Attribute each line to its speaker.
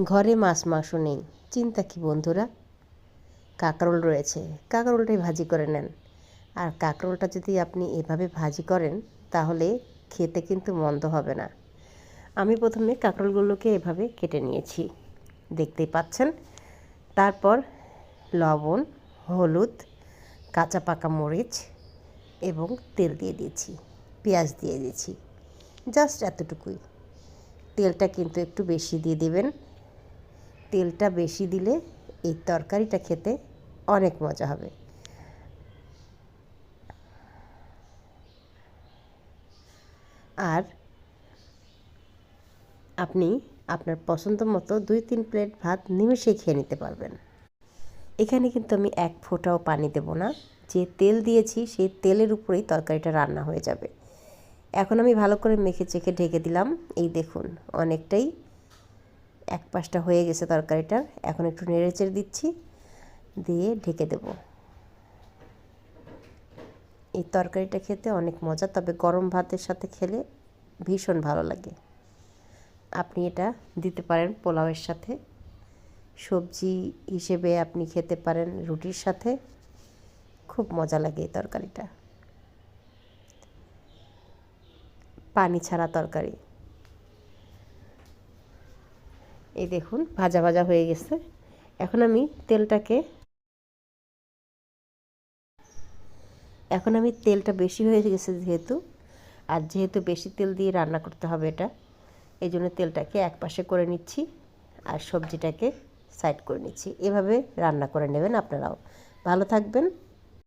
Speaker 1: ঘরে মাছ মাংস নেই। চিন্তা কি বন্ধুরা? কাঁকরোল রয়েছে। কাঁকরোলটাই ভাজি করে নেন। আর কাঁকরোলটা যদি আপনি এভাবে ভাজি করেন, তাহলে খেতে কিন্তু মন্দ হবে না। আমি প্রথমে কাঁকরোলগুলোকে এভাবে কেটে নিয়েছি। দেখতেই পাচ্ছেন? তারপর লবণ, হলুদ, কাঁচা পাকা মরিচ এবং তেল দিয়ে দিয়েছি। পেঁয়াজ দিয়ে দিয়েছি। জাস্ট এতটুকুই। তেলটা কিন্তু একটু বেশি দিয়ে দিবেন। তেলটা বেশি দিলে এই তরকারিটা খেতে অনেক মজা হবে। আর আপনি আপনার পছন্দ মতো দুই তিন প্লেট ভাত নিমেষেই খেয়ে নিতে পারবেন। এখানে কিন্তু আমি এক ফোঁটাও পানি দেব না। যে তেল দিয়েছি সেই তেলের উপরেই তরকারিটা রান্না হয়ে যাবে। এখন আমি ভালো করে মেখে চেখে ঢেকে দিলাম। এই দেখুন, অনেকটাই এক পাশটা হয়ে গেছে তরকারিটার এখন একটু নেড়ে দিচ্ছি, দিয়ে ঢেকে দেব। এই তরকারিটা খেতে অনেক মজা, তবে গরম ভাতের সাথে খেলে ভীষণ ভালো লাগে। আপনি এটা দিতে পারেন পোলাওয়ের সাথে। সবজি হিসেবে আপনি খেতে পারেন রুটির সাথে। খুব মজা লাগে এই তরকারিটা। পানি ছাড়া তরকারি। এই দেখুন, ভাজা ভাজা হয়ে গেছে। এখন আমি তেলটাকে, এখন আমি তেলটা বেশি হয়ে গেছে যেহেতু, আর যেহেতু বেশি তেল দিয়ে রান্না করতে হবে এটা, এই জন্য তেলটাকে এক পাশে করে নিচ্ছি আর সবজিটাকে সাইড করে নিচ্ছি। এভাবে রান্না করে নেবেন আপনারাও। ভালো থাকবেন।